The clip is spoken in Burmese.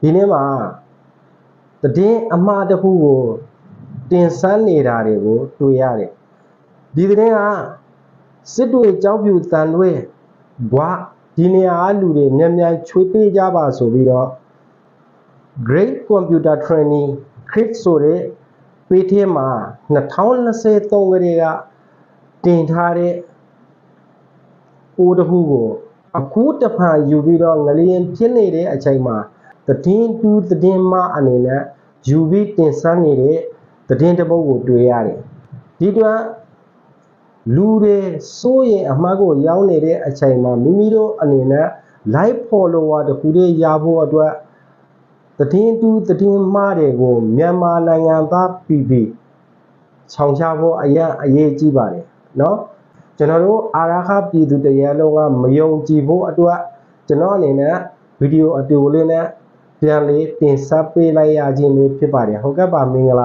ဒီနေ့မှာတည်င်းအမှားတစ်ခုကိုတင်ဆန်းနေတာတွေကိုတွေ့ရတယ်ဒီတည်င်းကစစ်တွေကြောက်ပြူတန်တွေဘွားဒီနေရာအလူတွေမြန်မြန်ချွေးပေးကြပါဆိုပြီးတော့ Great Computer Training Crit ဆိုတဲ့ပေထဲမှာ2023ကလေးကတင်ထားတဲ့အိုးတစ်ခုကိုအခုတစ်ဖန်ယူပြီးတော့ငလျင်ဖြစ်နေတဲ့အချိန်မှာ တည်င်းတူးတည်င်းမအနေနဲ့ယူပြီးတင်ဆက်နေတဲ့တည်င်းတစ်ပုဒ်ကိုတွေ့ရတယ်ဒီတော့ လူတွေစိုးရင်အမှားကိုရောက်နေတဲ့အချိန်မှာမိမိတို့အနေနဲ့ live follower တခုတည်းရဖို့အတွက်တည်င်းတူးတည်င်းမတွေကိုမြန်မာနိုင်ငံသားပြည်ပြည်ဆောင်ချဖို့အရင်အရေးကြီးပါတယ်เนาะကျွန်တော်တို့အာရခပြည်သူတရလုံးကမယုံကြည်ဖို့အတွက်ကျွန်တော်အနေနဲ့ဗီဒီယိုအတူလေးနဲ့ ပြန်လေးတင်ဆက်ပေးလိုက်ရခြင်းလေးဖြစ်ပါတယ်ဟုတ်ကဲ့ပါမင်္ဂလာ